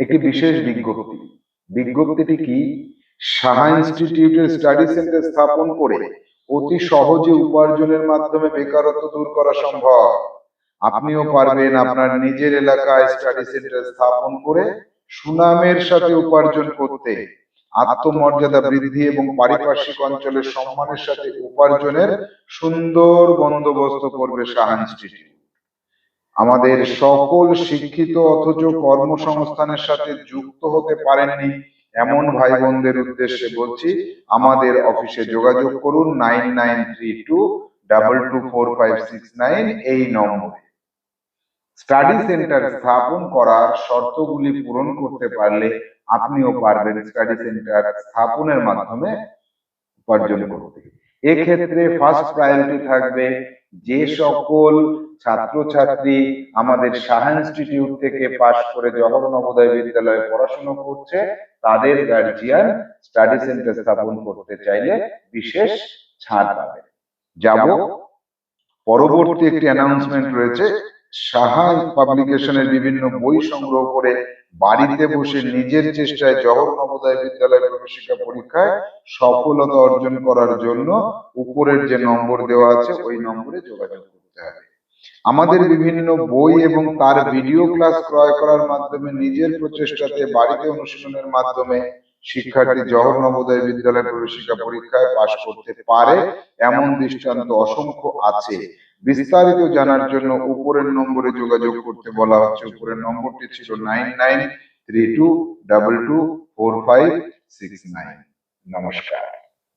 একটি বিশেষ বিজ্ঞপ্তি। বিজ্ঞপ্তিটি কি? সাহা ইনস্টিটিউটের স্টাডি সেন্টার স্থাপন করে অতি সহজে উপার্জনের মাধ্যমে বেকারত্ব দূর করা সম্ভব। আপনিও পারবেন আপনার নিজের এলাকায় স্টাডি সেন্টার স্থাপন করে সুনামের সাথে উপার্জন করতে। আত্মমর্যাদা বৃদ্ধি এবং পারিপার্শ্বিক অঞ্চলের সম্মানের সাথে উপার্জনের সুন্দর বন্দোবস্ত করবে সাহা ইনস্টিটিউট। আমাদের সকল শিক্ষিত অথচ কর্মসংস্থানের সাথে যুক্ত হতে পারেননি, এমন ভাই বোনদের উদ্দেশ্যে বলছি, আমাদের অফিসে যোগাযোগ করুন nine nine three two double two four five six nine এই নম্বরে। স্টাডি সেন্টার স্থাপন করার শর্তগুলি পূরণ করতে পারলে আপনিও পারবেন স্টাডি সেন্টার স্থাপনের মাধ্যমে উপার্জন করতে। এক্ষেত্রে ফার্স্ট প্রায়োরিটি থাকবে যে সকল ছাত্রছাত্রী আমাদের সাহা ইনস্টিটিউট থেকে পাশ করে জওহর নবোদয় বিদ্যালয়ে পড়াশোনা করছে, তাদের গার্জিয়ান স্টাডি সেন্টার স্থাপন করতে চাইলে বিশেষ ছাড় পাবে। যাব। পরবর্তী একটি অ্যানাউন্সমেন্ট রয়েছে, সাহা পাবলিকেশনের বিভিন্ন বই সংগ্রহ করে বাড়িতে বসে নিজের চেষ্টায় জওহর নবোদয় বিদ্যালয় প্রবেশিকা পরীক্ষায় সফলতা অর্জন করার জন্য উপরের যে নম্বর দেওয়া আছে, ওই নম্বরে যোগাযোগ করতে হবে। আমাদের বিভিন্ন বই এবং তার ভিডিও ক্লাস ক্রয় করার মাধ্যমে নিজের প্রচেষ্টাতে বাড়িতে অনুশীলনের মাধ্যমে শিক্ষার্থী জহর নবোদয় বিদ্যালয় প্রবেশিকা পরীক্ষায় পাশ করতে পারে এমন দৃষ্টান্ত অসংখ্য আছে। বিস্তারিত জানার জন্য উপরের নম্বরে যোগাযোগ করতে বলা হচ্ছে। উপরের নম্বরটি ছিল nine nine three two double two four five six nine. নমস্কার।